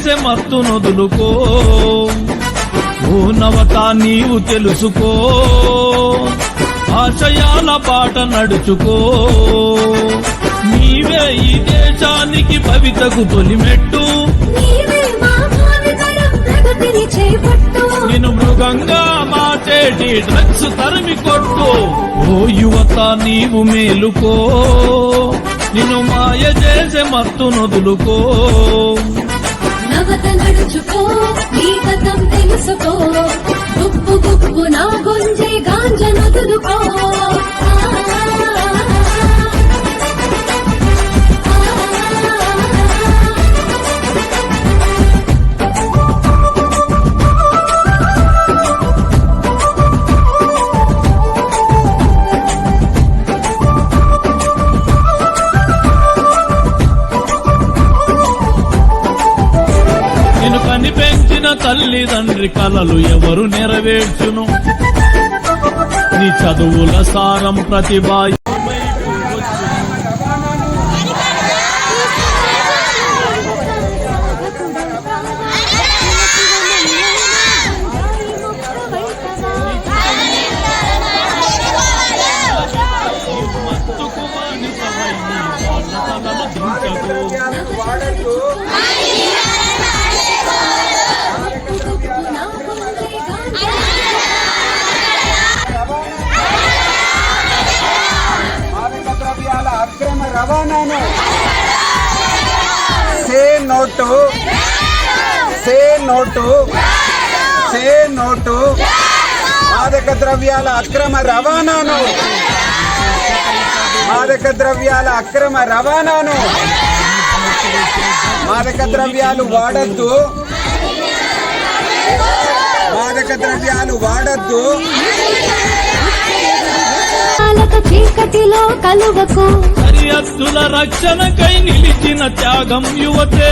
చేసే మత్తు నొదులుకో. ఓ నవత నీవు తెలుసుకో. ఆశయాల బాట నడుచుకో. నీవే ఈ దేశానికి భవితకు తొలిమెట్టు. నిన్ను మృగంగా మార్చేటి డ్రగ్స్ తరిమి కొట్టు. ఓ యువత నీవు మేలుకో. నిన్ను మాయ చేసే మత్తు నొదులుకో. నవత నడుచుకో నీ గతం తెలుసుకో. గుప్పు గుప్పు నా గుంజే గాంజ నదులుకో తండ్రి కలలు ఎవరు నెరవేర్చును? నీ చదువుల సారం ప్రతిభ say no to. Say no to. Say no to. మాదక ద్రవ్యాల అక్రమ రవాణాను. మాదక ద్రవ్యాల అక్రమ రవాణాను. మాదక ద్రవ్యాలు వాడద్దు. మాదక ద్రవ్యాలు వాడద్దు. చీకటిలో కలువకు సరిహద్దుల రక్షణకై నిలిచిన త్యాగం యువతే.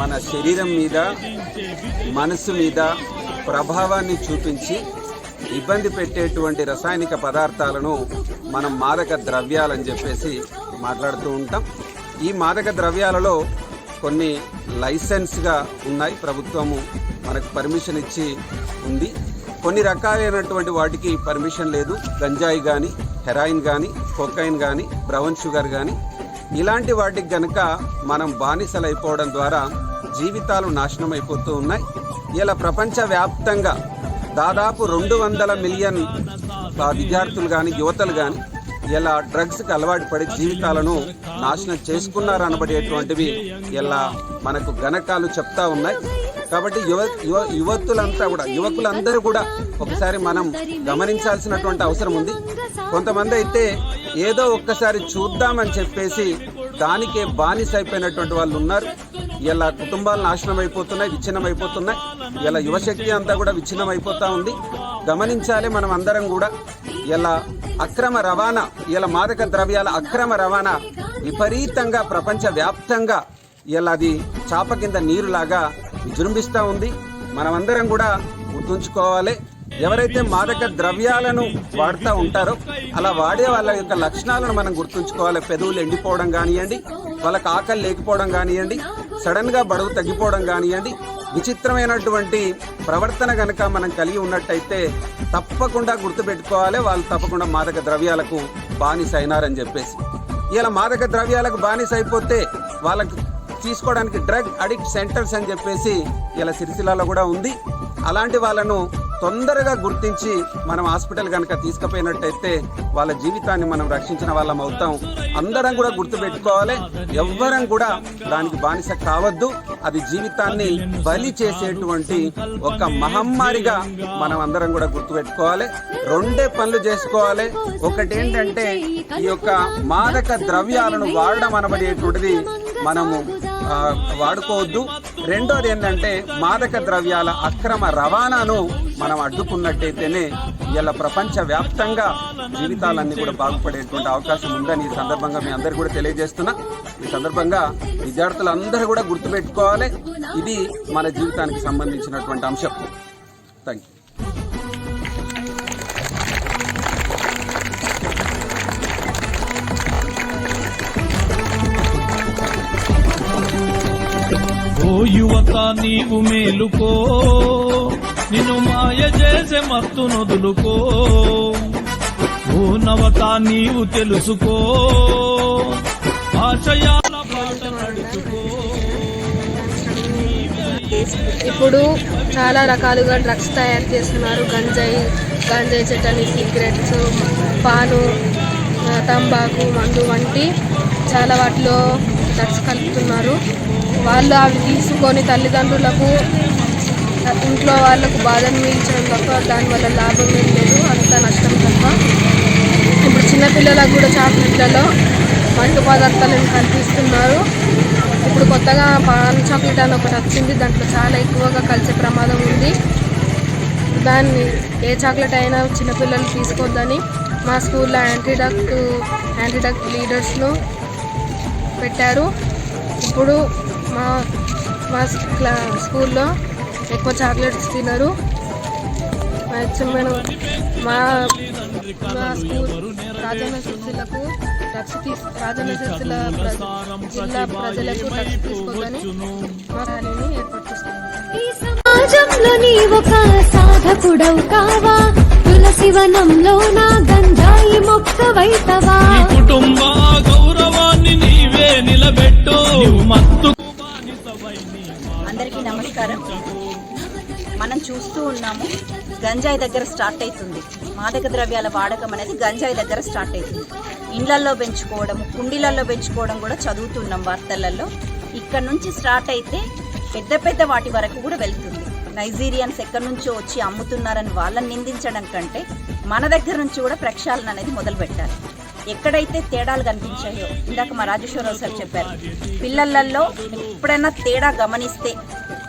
మన శరీరం మీద మనసు మీద ప్రభావాన్ని చూపించి ఇబ్బంది పెట్టేటువంటి రసాయనిక పదార్థాలను మనం మాదక ద్రవ్యాలని చెప్పేసి మాట్లాడుతూ ఉంటాం. ఈ మాదక ద్రవ్యాలలో కొన్ని లైసెన్స్గా ఉన్నాయి. ప్రభుత్వము మనకు పర్మిషన్ ఇచ్చి ఉంది. కొన్ని రకాలైనటువంటి వాటికి పర్మిషన్ లేదు. గంజాయి కానీ హెరాయిన్ కానీ కొకైన్ కానీ బ్రౌన్ షుగర్ కానీ ఇలాంటి వాటికి గనక మనం బానిసలైపోవడం ద్వారా జీవితాలు నాశనం అయిపోతూ ఉన్నాయి. ఇలా ప్రపంచవ్యాప్తంగా దాదాపు రెండు వందల మిలియన్ ఆ, విద్యార్థులు కానీ యువతలు కానీ ఇలా డ్రగ్స్కి అలవాటు పడి జీవితాలను నాశనం చేసుకున్నారు అనబడేటువంటివి ఇలా మనకు గణకాలు చెప్తా ఉన్నాయి. కాబట్టి యువ యువ యువతులంతా కూడా యువకులందరూ కూడా ఒకసారి మనం గమనించాల్సినటువంటి అవసరం ఉంది. కొంతమంది అయితే ఏదో ఒక్కసారి చూద్దామని చెప్పేసి దానికే బానిస అయిపోయినటువంటి వాళ్ళు ఉన్నారు. ఇలా కుటుంబాలు నాశనం అయిపోతున్నాయి విచ్ఛిన్నం అయిపోతున్నాయి. ఇలా యువశక్తి అంతా కూడా విచ్ఛిన్నం అయిపోతూ ఉంది. గమనించాలి మనం అందరం కూడా. ఇలా అక్రమ రవాణా ఇలా మాదక ద్రవ్యాల అక్రమ రవాణా విపరీతంగా ప్రపంచ వ్యాప్తంగా ఇలా అది చాప కింద నీరులాగా విజృంభిస్తూ ఉంది. మనమందరం కూడా గుర్తుంచుకోవాలి. ఎవరైతే మాదక ద్రవ్యాలను వాడుతూ ఉంటారో అలా వాడే వాళ్ళ యొక్క లక్షణాలను మనం గుర్తుంచుకోవాలి. పెదవులు ఎండిపోవడం కానివ్వండి వాళ్ళకి ఆకలి లేకపోవడం కానివ్వండి సడన్గా బడుగు తగ్గిపోవడం కానివ్వండి విచిత్రమైనటువంటి ప్రవర్తన గనక మనం కలిగి ఉన్నట్టయితే తప్పకుండా గుర్తుపెట్టుకోవాలి. వాళ్ళు తప్పకుండా మాదక ద్రవ్యాలకు బానిస అయినారని చెప్పేసి. ఇలా మాదక ద్రవ్యాలకు బానిస అయిపోతే వాళ్ళకి తీసుకోవడానికి డ్రగ్ అడిక్ట్ సెంటర్స్ అని చెప్పేసి ఇలా సిరిసిల్లలో కూడా ఉంది. అలాంటి వాళ్ళను తొందరగా గుర్తించి మనం హాస్పిటల్ కనుక తీసుకుపోయినట్టయితే వాళ్ళ జీవితాన్ని మనం రక్షించిన వాళ్ళం అవుతాం. అందరం కూడా గుర్తుపెట్టుకోవాలి. ఎవ్వరం కూడా దానికి బానిస కావద్దు. అది జీవితాన్ని బలి చేసేటువంటి ఒక మహమ్మారిగా మనం అందరం కూడా గుర్తుపెట్టుకోవాలి. రెండే పనులు చేసుకోవాలి. ఒకటి ఏంటంటే ఈ యొక్క మాదక ద్రవ్యాలను వాడడం అనబడేటువంటిది మనము వాడుకోవద్దు. రెండోది ఏంటంటే మాదక ద్రవ్యాల అక్రమ రవాణాను మనం అడ్డుకున్నట్టయితేనే ఇలా ప్రపంచ వ్యాప్తంగా జీవితాలన్నీ కూడా బాగుపడేటువంటి అవకాశం ఉందని ఈ సందర్భంగా మీ అందరు కూడా తెలియజేస్తున్నా. ఈ సందర్భంగా విద్యార్థులందరూ కూడా గుర్తుపెట్టుకోవాలి. ఇది మన జీవితానికి సంబంధించినటువంటి అంశం. థ్యాంక్ యూ యువత నీవు మేలుకో. నిన్ను మాయ చేసే మత్తు నొదులుకో ఓ నవత నీవు తెలుసుకో. ఆశయాల బాట నడుచుకో. ఇప్పుడు చాలా రకాలుగా డ్రగ్స్ తయారు చేస్తున్నారు. గంజాయి గంజాయి చెట్టని సిగరెట్స్ పాను తంబాకు మందు వంటి చాలా వాటిలో డ్రగ్స్ కలుపుతున్నారు. వాళ్ళు అవి తీసుకొని తల్లిదండ్రులకు ఇంట్లో వాళ్ళకు బాధను మిగిల్చడం తప్ప దానివల్ల లాభం ఏం లేదు అంత నష్టం తప్ప. ఇప్పుడు చిన్నపిల్లలకు కూడా చాక్లెట్లలో మంటు పదార్థాలను కల్పిస్తున్నారు. ఇప్పుడు కొత్తగా పాన్ చాక్లెట్ అని ఒకటి వచ్చింది దాంట్లో చాలా ఎక్కువగా కలిసే ప్రమాదం ఉంది. దాన్ని ఏ చాక్లెట్ అయినా చిన్నపిల్లలు తీసుకోవద్దని మా స్కూల్లో యాంటీడక్ట్ యాంటీడక్ట్ లీడర్స్ను పెట్టారు. ఇప్పుడు మా మా క్లా స్కూల్లో ఎక్కువ చాక్లెట్స్ తినరు. మా మేడం మా మా స్కూల్ రాజన్న సిరిసిల్లకు డ్రగ్స్ తీసు రాజన్న సిరిసిల్ల జిల్లా ప్రజలకు డ్రగ్స్ తీసుకోవద్దని మా ర్యాలీని ఏర్పాటు సమాజంలో నీ ఒక సాధకుడవు కావా? తులసి వనంలో నా గంజాయి మొక్కవైతవా కుటుంబ గౌరవాన్ని నీవే నిలబెట్టు. మత్తు నమస్కారం మనం చూస్తూ ఉన్నాము గంజాయి దగ్గర స్టార్ట్ అవుతుంది. మాదక ద్రవ్యాల వాడకం అనేది గంజాయి దగ్గర స్టార్ట్ అవుతుంది. ఇండ్లల్లో పెంచుకోవడం కుండీలలో పెంచుకోవడం కూడా చదువుతున్నాం వార్తలలో. ఇక్కడ నుంచి స్టార్ట్ అయితే పెద్ద పెద్ద వాటి వరకు కూడా వెళ్తుంది. నైజీరియన్స్ ఎక్కడి నుంచో వచ్చి అమ్ముతున్నారని వాళ్ళని నిందించడం కంటే మన దగ్గర నుంచి కూడా ప్రక్షాళన అనేది మొదలు పెట్టాలి. ఎక్కడైతే తేడాలు కనిపించాయో ఇందాక మా రాజేశ్వరరావు సార్ చెప్పారు పిల్లలలో ఎప్పుడైనా తేడా గమనిస్తే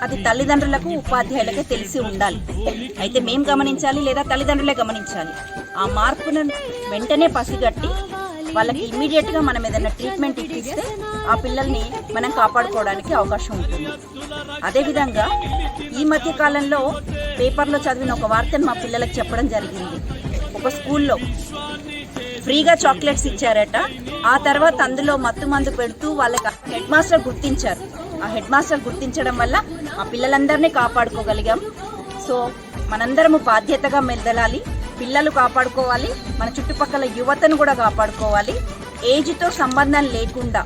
అది తల్లిదండ్రులకు ఉపాధ్యాయులకే తెలిసి ఉండాలి. అయితే మేం గమనించాలి లేదా తల్లిదండ్రులే గమనించాలి. ఆ మార్పును వెంటనే పసిగట్టి వాళ్ళకి ఇమ్మీడియట్గా మనం ఏదైనా ట్రీట్మెంట్ ఇప్పిస్తే ఆ పిల్లల్ని మనం కాపాడుకోవడానికి అవకాశం ఉంటుంది. అదేవిధంగా ఈ మధ్య కాలంలో పేపర్లో చదివిన ఒక వార్తను మా పిల్లలకు చెప్పడం జరిగింది. ఒక స్కూల్లో ఫ్రీగా చాక్లెట్స్ ఇచ్చారట. ఆ తర్వాత అందులో మత్తు మందు పెడుతూ వాళ్ళకి హెడ్ మాస్టర్ గుర్తించారు. ఆ హెడ్ మాస్టర్ గుర్తించడం వల్ల ఆ పిల్లలందరినీ కాపాడుకోగలిగాం. సో మనందరము బాధ్యతగా మెదలాలి పిల్లలు కాపాడుకోవాలి మన చుట్టుపక్కల యువతను కూడా కాపాడుకోవాలి. ఏజ్తో సంబంధం లేకుండా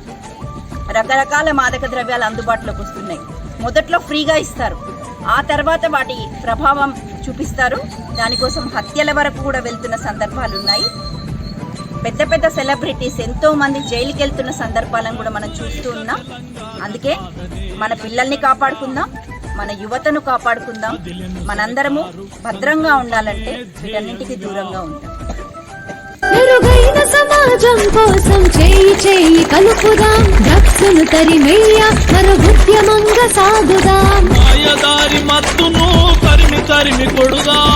రకరకాల మాదక ద్రవ్యాలు అందుబాటులోకి వస్తున్నాయి. మొదట్లో ఫ్రీగా ఇస్తారు. ఆ తర్వాత వాటి ప్రభావం చూపిస్తారు. దానికోసం హత్యల వరకు కూడా వెళ్తున్న సందర్భాలు ఉన్నాయి పెద్ద పెద్ద సెలబ్రిటీస్ ఎంతో మంది జైలుకి వెళ్తున్న సందర్భాలను కూడా మనం చూస్తూ ఉన్నాం. అందుకే మన పిల్లల్ని కాపాడుకుందాం మన యువతను కాపాడుకుందాం. మనందరము భద్రంగా ఉండాలంటే వీటన్నింటికి దూరంగా ఉంటాం. మెరుగైన సమాజం కోసం చేయి చేయి కలుపుదాం. డ్రగ్స్ను తరిమెయ్య సాగుదాం. మాయదారి మత్తును తరిమి తరిమి కొడుదాం.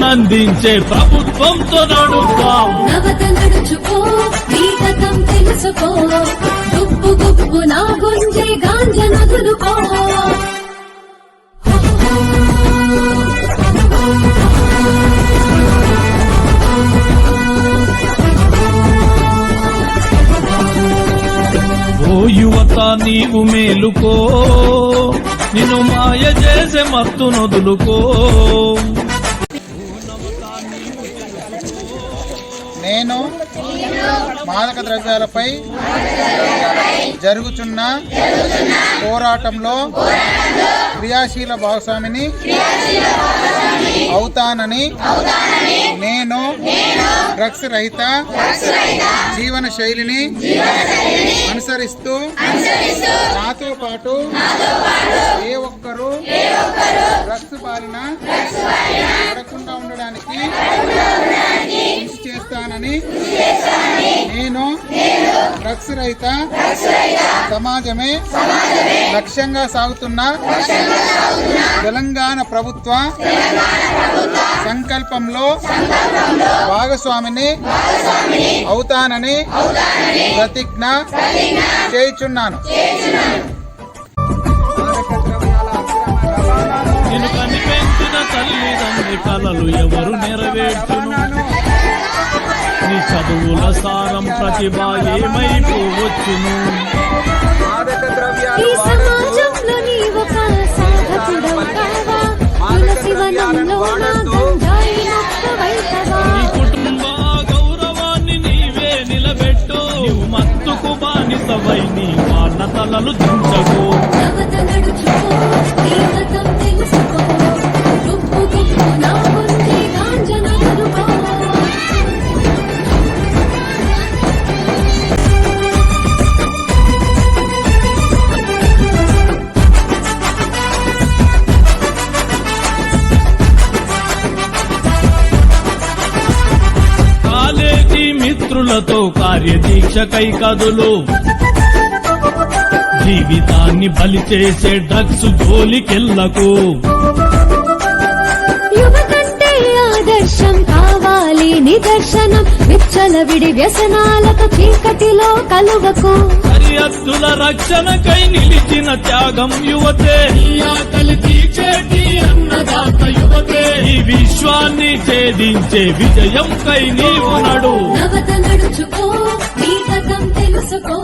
అందించే ప్రభుత్వంతో నడుద్దాం. నవత నడుచుకో నీ గతం తెలుసుకో. గుప్పు గుప్పు నా గుంజే గాంజ నదులుకో ఓ యువత నీవు మేలుకో. నిన్ను మాయ చేసే మత్తు నొదులుకో నేను మాదక ద్రవ్యాలపై జరుగుతున్న పోరాటంలో క్రియాశీల భాగస్వామిని అవుతానని నేను డ్రగ్స్ రహిత జీవన శైలిని అనుసరిస్తూ నాతో పాటు ఏ ఒక్కరూ డ్రగ్స్ బారిన పడకుండా ఉండడానికి చేస్తానని నేను డ్రగ్స్ రహిత సమాజమే లక్ష్యంగా సాగుతున్న తెలంగాణ ప్రభుత్వ సంకల్పంలో భాగస్వామిని అవుతానని ప్రతిజ్ఞ చేయుచున్నాను. కనిపెంచిన తల్లిదండ్రి కలలు ఎవరు నెరవేర్చును నీ చదువుల సారం ప్రతిభ ఏమైపోవచ్చును ఈ సమాజంలో నా మత్తుకు బానిసవై నీ వాళ్ళ తలలు దించకు మిత్రులతో కార్యదీక్షకై కదులు. జీవితాన్ని బలి చేసే డ్రగ్స్ జోలికెళ్ళకు ఆదర్శం కావాలి నిదర్శనం. విచ్చలవిడి వ్యసనాలతో చీకటిలో కలువకు సరిహద్దుల రక్షణకై నిలిచిన త్యాగం యువతే. ఈ ఆకలి తీర్చేటి అన్నదాత యువతే. ఈ విశ్వాన్ని ఛేదించే విజయం కై నీవు నడు. నడుచుకో తెలుసుకో.